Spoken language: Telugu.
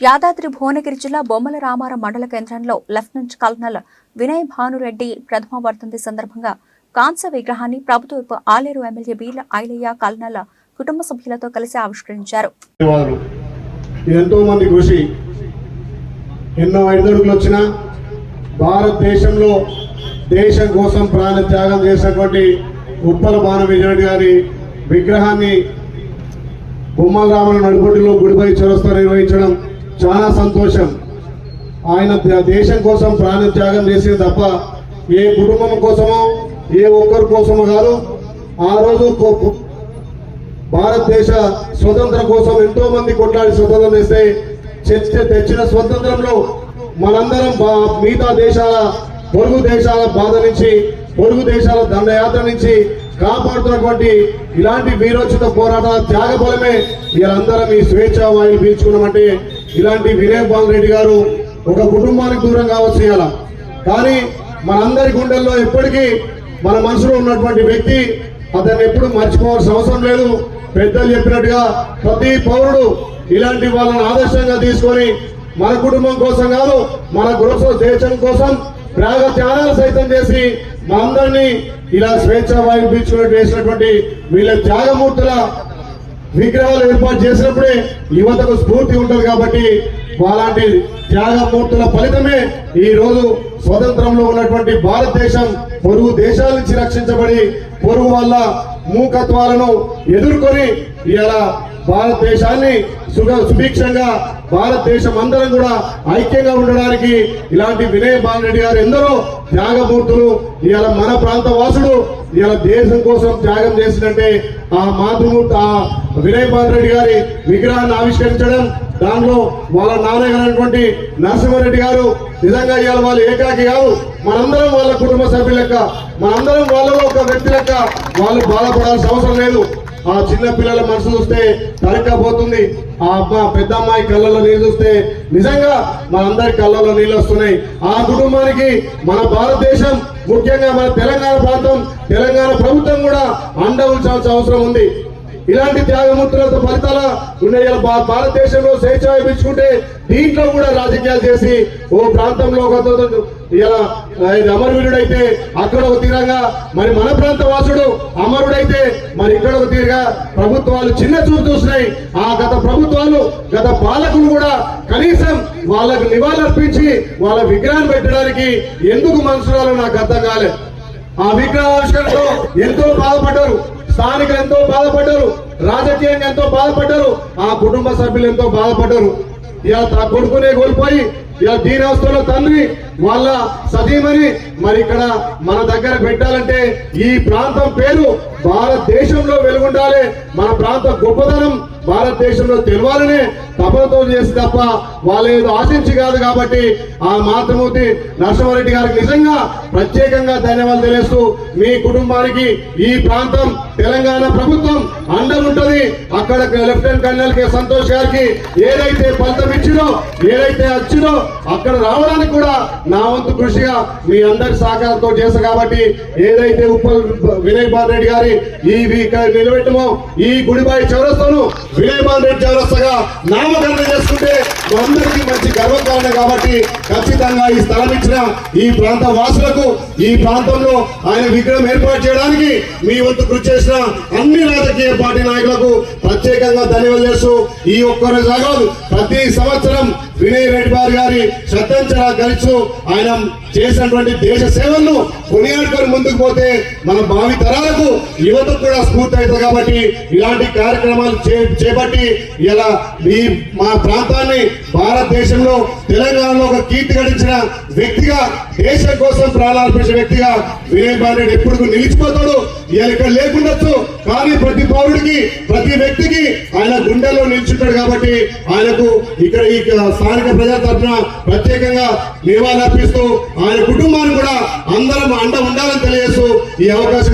యాదాద్రి భువనగిరి జిల్లా బొమ్మల రామారం మండల కేంద్రంలో లెఫ్టినెంట్ కల్నల్ వినయ్ భానురెడ్డి ప్రథమ వర్ధంతి సందర్భంగా కాంస్య విగ్రహాన్ని ప్రభుత్వ ఆలేరు ఎమ్మెల్యే బీల ఐలయ్య కల్నల్ కుటుంబ సభ్యులతో కలిసి ఆవిష్కరించారు. ఎంతో మంది కృషి. ఎన్నో ఐదడుగులు వచ్చిన భారతదేశంలో దేశం కోసం ప్రాణ త్యాగం చేసినటువంటి ఉప్పల బాణ గారి విగ్రహాన్ని బొమ్మలరామల నడుబడిలో గుడిపై చొరస్తా నిర్వహించడం చాలా సంతోషం. ఆయన దేశం కోసం ప్రాణ త్యాగం చేసింది తప్ప ఏ కుటుంబం కోసమో ఏ ఒక్కరి కోసమో కాదు ఆ రోజు కో- భారతదేశ స్వతంత్రం కోసం ఎంతో మంది కొట్లాడి స్వతంత్రం చేస్తే చర్చ తెచ్చిన స్వతంత్రంలో మనందరం మిగతా దేశాల పొరుగు దేశాల బాధ నుంచి పొరుగు దేశాల దండయాత్ర నుంచి కాపాడుతున్నటువంటి ఇలాంటి వీరోచిత పోరాటాల త్యాగ బలమే వీరందరం ఈ స్వేచ్ఛ వాయులు పీల్చుకున్నామంటే ఇలాంటి వినయ్ పాల్ రెడ్డి గారు ఒక కుటుంబానికి దూరం కావచ్చు ఇలా కానీ మనందరి గుండెల్లో ఎప్పటికీ మన మనసులో ఉన్నటువంటి వ్యక్తి అతన్ని ఎప్పుడు మర్చిపోవాల్సిన అవసరం లేదు. పెద్దలు చెప్పినట్టుగా ప్రతి పౌరుడు ఇలాంటి వాళ్ళని ఆదర్శంగా తీసుకొని మన కుటుంబం కోసం కాదు మన గృహ దేశం కోసం ప్రాగ త్యాగాలు సైతం చేసి మనందరినీ ఇలా స్వేచ్ఛ వాయువు వేసినటువంటి వీళ్ళ త్యాగమూర్తుల విగ్రహాలు ఏర్పాటు చేసినప్పుడే యువతకు స్ఫూర్తి ఉంటుంది కాబట్టి అలాంటి త్యాగమూర్తుల ఫలితమే ఈ రోజు స్వతంత్రంలో ఉన్నటువంటి భారతదేశం పొరుగు దేశాల నుంచి రక్షించబడి పొరుగు వల్ల మూకత్వాలను ఎదుర్కొని ఇలా భారతదేశాన్ని సుగ సుభిక్షంగా భారతదేశం అందరం కూడా ఐక్యంగా ఉండడానికి ఇలాంటి వినయ బాలరెడ్డి గారు ఎందరో త్యాగమూర్తులు ఇవాళ మన ప్రాంత వాసుడు ఇవాళ దేశం కోసం త్యాగం చేసినట్టే ఆ మాతృమూర్తి ఆ వినయ్ రెడ్డి గారి విగ్రహాన్ని ఆవిష్కరించడం దానిలో వాళ్ళ నాన్నగారైనటువంటి నరసింహారెడ్డి గారు నిజంగా ఇవాళ వాళ్ళు ఏకాకి కాదు మనందరం వాళ్ళ కుటుంబ సభ్యుల లెక్క మనందరం వాళ్ళలో ఒక వ్యక్తి లెక్క వాళ్ళు బాధపడాల్సిన అవసరం లేదు. ఆ చిన్న పిల్లల మనసు చూస్తే తరక్కపోతుంది ఆ అబ్బా పెద్ద అమ్మాయి కళ్ళలో నీళ్ళు చూస్తే నిజంగా మనందరి కళ్ళలో నీళ్ళు వస్తున్నాయి. ఆ కుటుంబానికి మన భారతదేశం ముఖ్యంగా మన తెలంగాణ ప్రాంతం తెలంగాణ ప్రభుత్వం కూడా అండ ఉంచాల్సిన అవసరం ఉంది. ఇలాంటి త్యాగముద్రలతో ఫలితాల ఉన్నాయి భా- భారతదేశంలో స్వేచ్ఛ ఇప్పించుకుంటే దీంట్లో కూడా రాజకీయాలు చేసి ఓ ప్రాంతంలో ఒక ఇలా అమరవీరుడైతే అక్కడ ఒక తీరంగా మరి మన ప్రాంత వాసుడు అమరుడైతే మరి ఇక్కడ ఒక తీరుగా ప్రభుత్వాలు చిన్న చూపు చూస్తున్నాయి ఆ గత ప్రభుత్వాలు గత పాలకులు కూడా కనీసం వాళ్ళకు నివాళులర్పించి వాళ్ళ విగ్రహాన్ని పెట్టడానికి ఎందుకు మనసురాలో నాకు అర్థం కాలేదు. ఆ విగ్రహావిష్కరణలో ఎంతో బాధపడ్డారు. స్థానికులు ఎంతో బాధపడ్డారు రాజకీయంగా ఎంతో బాధపడ్డారు ఆ కుటుంబ సభ్యులు ఎంతో బాధపడ్డారు. ఇలా తా కొడుకునే కోల్పోయి ఇలా దీనావస్థలో తండ్రి వాళ్ళ సతీమని మరి ఇక్కడ మన దగ్గర పెట్టాలంటే ఈ ప్రాంతం పేరు భారతదేశంలో వెలుగుండాలి. మన ప్రాంత గొప్పదనం భారతదేశంలో తెలవాలనే తపనతో చేసి తప్ప వాళ్ళు ఏదో ఆశించి కాదు కాబట్టి ఆ మాతృమూర్తి నరసింహారెడ్డి గారికి నిజంగా ప్రత్యేకంగా ధన్యవాదాలు తెలియస్తూ మీ కుటుంబానికి ఈ ప్రాంతం తెలంగాణ ప్రభుత్వం అండలుంటది అక్కడ లెఫ్టినెంట్ కర్నల్ కె సంతోష్ గారికి ఏదైతే ఫలితం ఇచ్చినో ఏదైతే వచ్చినో అక్కడ రావడానికి కూడా నా వంతు కృషిగా మీ అందరి సహకారంతో చేస్తా కాబట్టి ఏదైతే ఉప్పల్ వినయ్ బాల్ రెడ్డి గారి ఈ నిలబెట్టమో ఈ గుడిబాయి చౌరస్తాను వినయ్ బాల్ రెడ్డి చౌరస్తగా నామకరణం చేసుకుంటే అందరికీ మంచి గర్వకారణం కాబట్టి ఖచ్చితంగా ఈ స్థలం ఇచ్చిన ఈ ప్రాంత వాసులకు ఈ ప్రాంతంలో ఆయన విగ్రహం ఏర్పాటు చేయడానికి మీ వంతు కృషి చేసిన అన్ని రాజకీయ పార్టీ నాయకులకు ప్రత్యేకంగా ధన్యవాదాలు చేస్తూ ఈ ఒక్కరోజు కాదు ప్రతి సంవత్సరం వినయ్ రెడ్డి బాబు గారి శ్రద్ధాంచల గెలుచు ఆయన చేసినటువంటి దేశ సేవలను కొనియాడుకొని ముందుకు పోతే మన భావి తరాలకు యువత కూడా స్ఫూర్తి అవుతుంది కాబట్టి ఇలాంటి కార్యక్రమాలు చే- చేపట్టి ఇలా ఈ మా ప్రాంతాన్ని భారతదేశంలో తెలంగాణలో ఒక కీర్తి గడించిన వ్యక్తిగా దేశం కోసం ప్రాణార్పించిన వ్యక్తిగా వినయ్ రెడ్డి ఎప్పుడు నిలిచిపోతాడు? ఇవాళ ఇక్కడ లేకుండొచ్చు. కానీ ప్రతి పౌరుడికి ప్రతి వ్యక్తికి ఆయన గుండెల్లో నిల్చుంటాడు కాబట్టి ఆయనకు ఇక్కడ ఈ స్థానిక ప్రజల తరఫున ప్రత్యేకంగా నివాళులర్పిస్తూ ఆయన కుటుంబాన్ని కూడా అందరం అండ ఉండాలని తెలియజేస్తూ ఈ అవకాశం